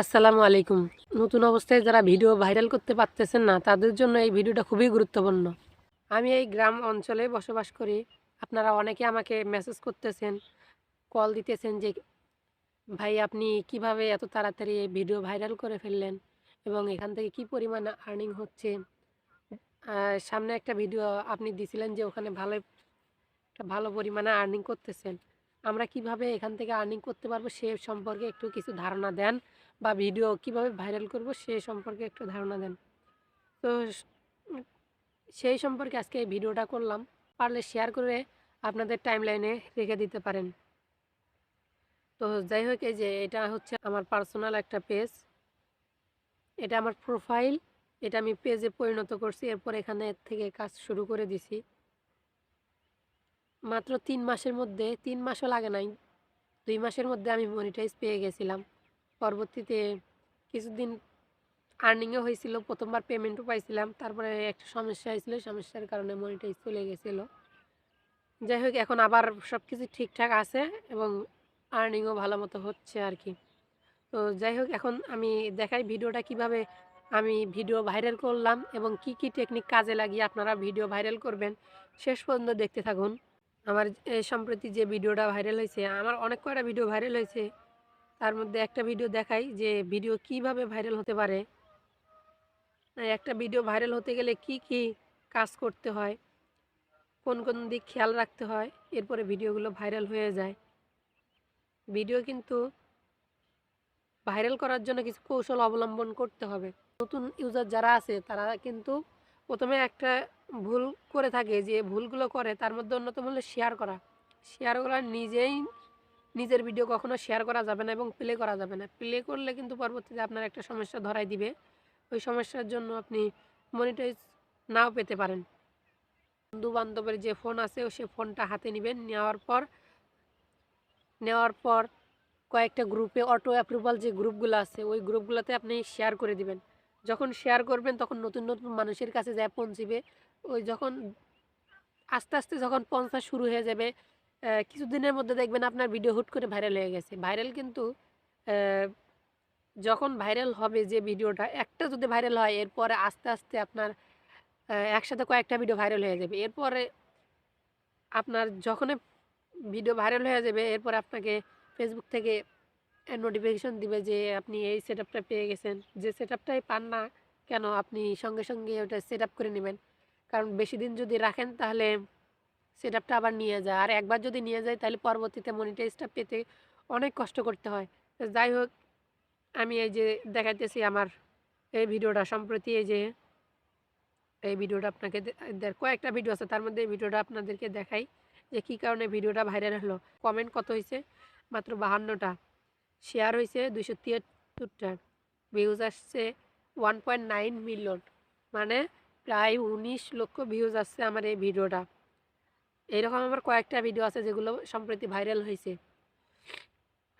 আসসালামু আলাইকুম। নতুন অবস্থায় যারা ভিডিও ভাইরাল করতে পারতেছেন না, তাদের জন্য এই ভিডিওটা খুবই গুরুত্বপূর্ণ। আমি এই গ্রাম অঞ্চলে বসবাস করি। আপনারা অনেকে আমাকে মেসেজ করতেছেন কল দিতেছেন যে, ভাই, আপনি কীভাবে এত তাড়াতাড়ি এই ভিডিও ভাইরাল করে ফেললেন এবং এখান থেকে কি পরিমাণ আর্নিং হচ্ছে? সামনে একটা ভিডিও আপনি দিছিলেন যে, ওখানে ভালো, একটা ভালো পরিমাণে আর্নিং করতেছেন। আমরা কীভাবে এখান থেকে আর্নিং করতে পারব সে সম্পর্কে একটু কিছু ধারণা দেন। বা ভিডিও কীভাবে ভাইরাল করব সে সম্পর্কে একটু ধারণা দেন। তো সেই সম্পর্কে আজকে এই ভিডিওটা করলাম। পারলে শেয়ার করে আপনাদের টাইমলাইনে রেখে দিতে পারেন। তো যাই হোক, এই যে এটা হচ্ছে আমার পার্সোনাল একটা পেজ এটা আমার প্রোফাইল এটা আমি পেজে পরিণত করছি। এরপর এখানে থেকে কাজ শুরু করে দিছি। মাত্র তিন মাসের মধ্যে, তিন মাসও লাগে নাই। দুই মাসের মধ্যে আমি মনিটাইজ পেয়ে গেছিলাম। পরবর্তীতে কিছুদিন আর্নিংও হয়েছিল, প্রথমবার পেমেন্টও পাইছিলাম, তারপরে একটা সমস্যা হয়েছিল সমস্যার কারণে মনিটাইজ চলে গেছিল। যাই হোক, এখন আবার সব কিছু ঠিকঠাক আছে এবং আর্নিংও ভালো মতো হচ্ছে আর কি তো যাই হোক, এখন আমি দেখাই ভিডিওটা কীভাবে আমি ভিডিও ভাইরাল করলাম এবং কি কি টেকনিক কাজে লাগিয়ে আপনারা ভিডিও ভাইরাল করবেন। শেষ পর্যন্ত দেখতে থাকুন। আমার সম্প্রতি যে ভিডিওটা ভাইরাল হয়েছে, আমার অনেক কয়টা ভিডিও ভাইরাল হয়েছে তার মধ্যে একটা ভিডিও দেখাই যে ভিডিও কীভাবে ভাইরাল হতে পারে। একটা ভিডিও ভাইরাল হতে গেলে কি কি কাজ করতে হয়, কোন কোন দিক খেয়াল রাখতে হয়, এরপরে ভিডিওগুলো ভাইরাল হয়ে যায়। ভিডিও কিন্তু ভাইরাল করার জন্য কিছু কৌশল অবলম্বন করতে হবে। নতুন ইউজার যারা আছে, তারা কিন্তু প্রথমে একটা ভুল করে থাকে যে ভুলগুলো করে, তার মধ্যে অন্যতম হলো শেয়ার করা। শেয়ার করা নিজেই নিজের ভিডিও কখনো শেয়ার করা যাবে না এবং প্লে করা যাবে না। প্লে করলে কিন্তু পরবর্তীতে আপনার একটা সমস্যা ধরাই দিবে। ওই সমস্যার জন্য আপনি মনিটাইজ নাও পেতে পারেন। বন্ধু বান্ধবের যে ফোন আছে সে ফোনটা হাতে নেবেন। নেওয়ার পর নেওয়ার পর কয়েকটা গ্রুপে অটো অ্যাপ্রুভাল যে গ্রুপগুলো আছে, ওই গ্রুপগুলোতে আপনি শেয়ার করে দিবেন। যখন শেয়ার করবেন, তখন নতুন নতুন মানুষের কাছে যায় পৌঁছিবে। ওই যখন আস্তে আস্তে যখন পৌঁছা শুরু হয়ে যাবে কিছুদিনের মধ্যে দেখবেন আপনার ভিডিও হুট করে ভাইরাল হয়ে গেছে। ভাইরাল কিন্তু যখন ভাইরাল হবে যে ভিডিওটা, একটা যদি ভাইরাল হয়, এরপরে আস্তে আস্তে আপনার একসাথে কয়েকটা ভিডিও ভাইরাল হয়ে যাবে। এরপরে আপনার যখনই ভিডিও ভাইরাল হয়ে যাবে, এরপর আপনাকে ফেসবুক থেকে নোটিফিকেশন দিবে যে আপনি এই সেট পেয়ে গেছেন। যে সেট পান না কেন, আপনি সঙ্গে সঙ্গে ওটা সেট করে নেবেন। কারণ বেশি দিন যদি রাখেন তাহলে সেট আপটা আবার নিয়ে যায়। আর একবার যদি নিয়ে যায়, তাহলে পরবর্তীতে মনিটাইজটা পেতে অনেক কষ্ট করতে হয়। যাই হোক, আমি এই যে দেখাইতেছি আমার এই ভিডিওটা সম্প্রতি এই যে, এই ভিডিওটা আপনাকে কয়েকটা ভিডিও আছে, তার মধ্যে এই ভিডিওটা আপনাদেরকে দেখাই যে কী কারণে ভিডিওটা ভাইরাল হলো। কমেন্ট কত হয়েছে মাত্র বাহান্নটা। শেয়ার হয়েছে দুইশো তিয়াত্তরটা। ভিউজ আসছে ওয়ান পয়েন্ট নাইন মিলিয়ন মানে প্রায় উনিশ লক্ষ ভিউজ আসছে আমার এই ভিডিওটা। এরকম আমার কয়েকটা ভিডিও আছে যেগুলো সম্প্রতি ভাইরাল হয়েছে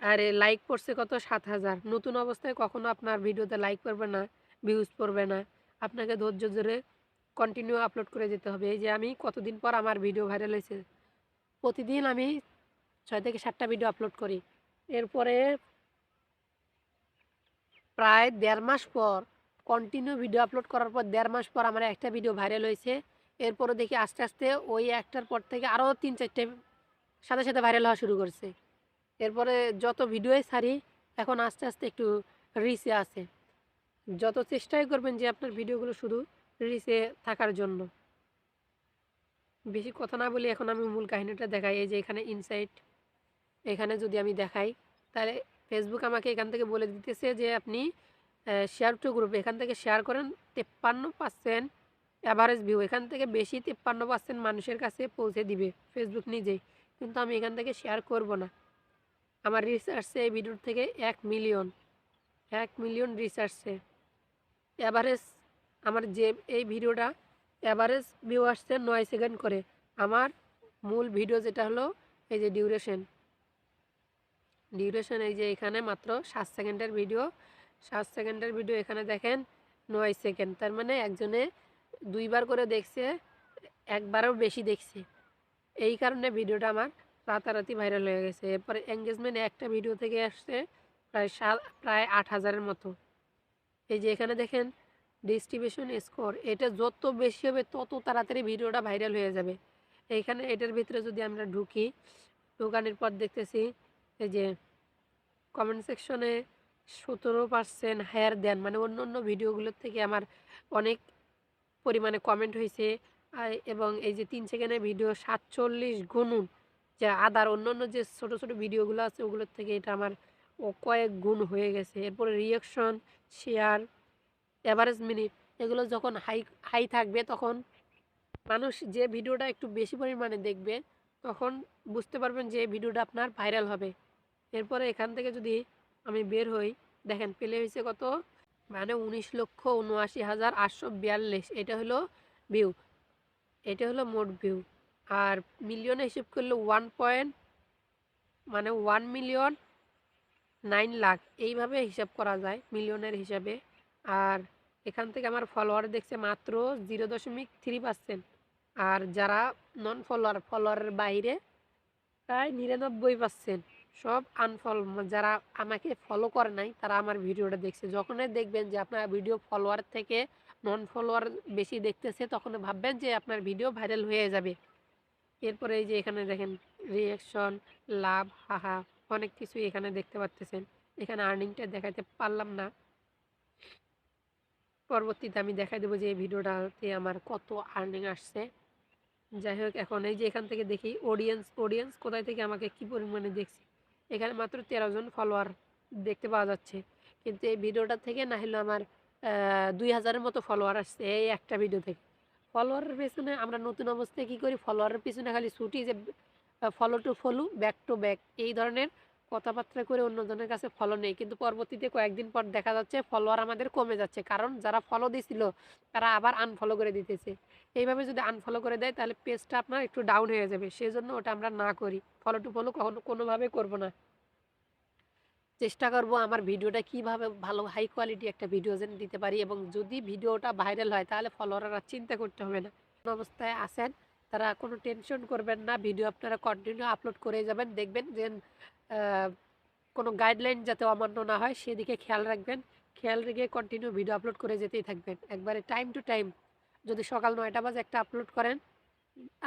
আর লাইক পড়ছে কত? সাত হাজার। নতুন অবস্থায় কখনো আপনার ভিডিওতে লাইক পড়বে না ভিউজ পড়বে না। আপনাকে ধৈর্য ধরে কন্টিনিউ আপলোড করে যেতে হবে। এই যে আমি কতদিন পর আমার ভিডিও ভাইরাল হয়েছে প্রতিদিন আমি ছয় থেকে সাতটা ভিডিও আপলোড করি। এরপরে প্রায় দেড় মাস পর কন্টিনিউ ভিডিও আপলোড করার পর দেড় মাস পর আমার একটা ভিডিও ভাইরাল হয়েছে এরপরে দেখি আস্তে আস্তে ওই একটার পর থেকে আরও তিন চারটে সাথে সাথে ভাইরাল হওয়া শুরু করছে। এরপরে যত ভিডিওই ছাড়ি, এখন আস্তে আস্তে একটু রিচে আছে। যত চেষ্টাই করবেন যে আপনার ভিডিওগুলো শুধু রিচে থাকার জন্য। বেশি কথা না বলি এখন আমি মূল কাহিনীটা দেখাই। এই যে এখানে ইনসাইট এখানে যদি আমি দেখাই, তাহলে ফেসবুক আমাকে এখান থেকে বলে দিতেছে যে আপনি শেয়ার টু গ্রুপ এখান থেকে শেয়ার করেন তেপ্পান্ন পার্সেন্ট অ্যাভারেজ ভিউ এখান থেকে বেশি তিপ্পান্ন পার্সেন্ট মানুষের কাছে পৌঁছে দিবে ফেসবুক নিজেই। কিন্তু আমি এখান থেকে শেয়ার করব না। আমার রিসার্চে এই ভিডিওর থেকে এক মিলিয়ন এক মিলিয়ন রিসার্চে অ্যাভারেজ আমার যে এই ভিডিওটা অ্যাভারেজ ভিউ আসছে নয় সেকেন্ড করে। আমার মূল ভিডিও যেটা হলো, এই যে ডিউরেশন ডিউরেশন এই যে এখানে মাত্র সাত সেকেন্ডের ভিডিও সাত সেকেন্ডের ভিডিও এখানে দেখেন নয় সেকেন্ড তার মানে একজনে দুইবার করে দেখছে, একবারও বেশি দেখছে। এই কারণে ভিডিওটা আমার রাতারাতি ভাইরাল হয়ে গেছে। এরপরে এঙ্গেজমেন্ট একটা ভিডিও থেকে আসছে, প্রায় সাত, প্রায় আট হাজারের মতো। এই যে এখানে দেখেন ডিস্ট্রিবিউশন স্কোর এটা যত বেশি হবে তত তাড়াতাড়ি ভিডিওটা ভাইরাল হয়ে যাবে। এইখানে এটার ভিতরে যদি আমরা ঢুকি, ঢুকানোর পর দেখতেছি, এই যে কমেন্ট সেকশনে সতেরো পার্সেন্ট হায়ার দেন। মানে অন্য অন্য ভিডিওগুলোর থেকে আমার অনেক পরিমাণে কমেন্ট হয়েছে এবং এই যে তিন সেকেন্ডের ভিডিও সাতচল্লিশ গুণুন, যে আদার অন্য অন্য যে ছোটো ছোটো ভিডিওগুলো আছে, ওগুলোর থেকে এটা আমার কয়েক গুণ হয়ে গেছে। এরপরে রিয়াকশন শেয়ার অ্যাভারেজ মিনিট এগুলো যখন হাই হাই থাকবে, তখন মানুষ যে ভিডিওটা একটু বেশি পরিমাণে দেখবে, তখন বুঝতে পারবেন যে ভিডিওটা আপনার ভাইরাল হবে। এরপরে এখান থেকে যদি আমি বের হই, দেখেন পেলে হয়েছে কত? মানে উনিশ লক্ষ উনআশি হাজার আটশো বিয়াল্লিশ। এটা হলো ভিউ এটা হলো মোট ভিউ আর মিলিয়নে হিসেব করলে ওয়ান পয়েন্ট মানে ওয়ান মিলিয়ন নাইন লাখ। এইভাবে হিসাব করা যায় মিলিয়নের হিসাবে। আর এখান থেকে আমার ফলোয়ার দেখছে মাত্র জিরো দশমিক থ্রি পার্সেন্ট আর যারা নন ফলোয়ার ফলোয়ারের বাইরে, প্রায় নিরানব্বই পার্সেন্ট সব আনফল যারা আমাকে ফলো করে নাই, তারা আমার ভিডিওটা দেখছে। যখনই দেখবেন যে আপনার ভিডিও ফলোয়ার থেকে নন ফলোয়ার বেশি দেখতেছে তখন ভাববেন যে আপনার ভিডিও ভাইরাল হয়ে যাবে। এরপরে এই যে এখানে দেখেন রিয়াকশন লাভ, হাহা, অনেক কিছুই এখানে দেখতে পাচ্তেছেন এখানে আর্নিংটা দেখাতে পারলাম না। পরবর্তীতে আমি দেখাই দেবো যে এই ভিডিওটাতে আমার কত আর্নিং আসছে। যাই হোক, এখন এই যে এখান থেকে দেখি অডিয়েন্স অডিয়েন্স কোথায় থেকে আমাকে কি পরিমাণে দেখছি? এখানে মাত্র তেরো জন ফলোয়ার দেখতে পাওয়া যাচ্ছে। কিন্তু এই ভিডিওটা থেকে না হলে আমার দুই হাজারের মতো ফলোয়ার আসছে এই একটা ভিডিও থেকে। ফলোয়ারের পেছনে আমরা নতুন অবস্থায় কী করি? ফলোয়ারের পিছনে খালি ছুটি যে follow to follow back to back এই ধরনের কথাবার্তা করে অন্যজনের কাছে ফলো নেই। কিন্তু পরবর্তীতে কয়েকদিন পর দেখা যাচ্ছে ফলোয়ার আমাদের কমে যাচ্ছে। কারণ যারা ফলো দিছিল, তারা আবার আনফলো করে দিতেছে। এইভাবে যদি আনফলো করে দেয়, তাহলে পেজটা আপনার একটু ডাউন হয়ে যাবে। সেই জন্য ওটা আমরা না করি। ফলো টু ফলো কখনো কোনোভাবে করব না। চেষ্টা করব আমার ভিডিওটা কীভাবে ভালো হাই কোয়ালিটি একটা ভিডিও যেন দিতে পারি এবং যদি ভিডিওটা ভাইরাল হয়, তাহলে ফলোয়াররা চিন্তা করতে হবে না। অবস্থায় আসেন তারা কোনো টেনশন করবেন না। ভিডিও আপনারা কন্টিনিউ আপলোড করে যাবেন। দেখবেন যে কোনো গাইডলাইন যাতে অমান্য না হয়, সেদিকে খেয়াল রাখবেন। খেয়াল রেখে কন্টিনিউ ভিডিও আপলোড করে যেতেই থাকবেন। একবারে টাইম টু টাইম যদি সকাল নয়টা বাজে একটা আপলোড করেন,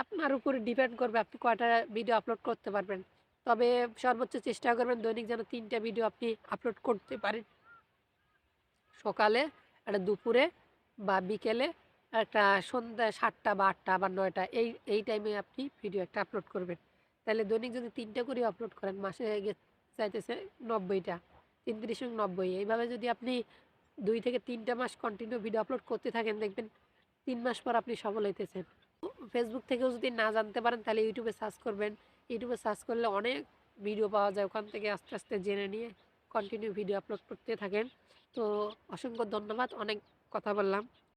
আপনার উপরে ডিপেন্ড করবে আপনি কয়টা ভিডিও আপলোড করতে পারবেন। তবে সর্বোচ্চ চেষ্টা করবেন দৈনিক যেন তিনটা ভিডিও আপনি আপলোড করতে পারেন। সকালে, একটা দুপুরে বা বিকেলে, একটা সন্ধ্যা সাতটা বা আটটা বা নয়টা, এই এই টাইমে আপনি ভিডিও একটা আপলোড করবেন। তাহলে দৈনিক যদি তিনটা করে আপলোড করেন, মাসে চাইতেছে নব্বইটা, তিন তিরিশ নব্বই। এইভাবে যদি আপনি দুই থেকে তিনটা মাস কন্টিনিউ ভিডিও আপলোড করতে থাকেন, দেখবেন তিন মাস পর আপনি সফল হইতেছেন। ফেসবুক থেকেও যদি না জানতে পারেন, তাহলে ইউটিউবে সার্চ করবেন। ইউটিউবে সার্চ করলে অনেক ভিডিও পাওয়া যায়, ওখান থেকে আস্তে আস্তে জেনে নিয়ে কন্টিনিউ ভিডিও আপলোড করতে থাকেন। তো অসংখ্য ধন্যবাদ, অনেক কথা বললাম।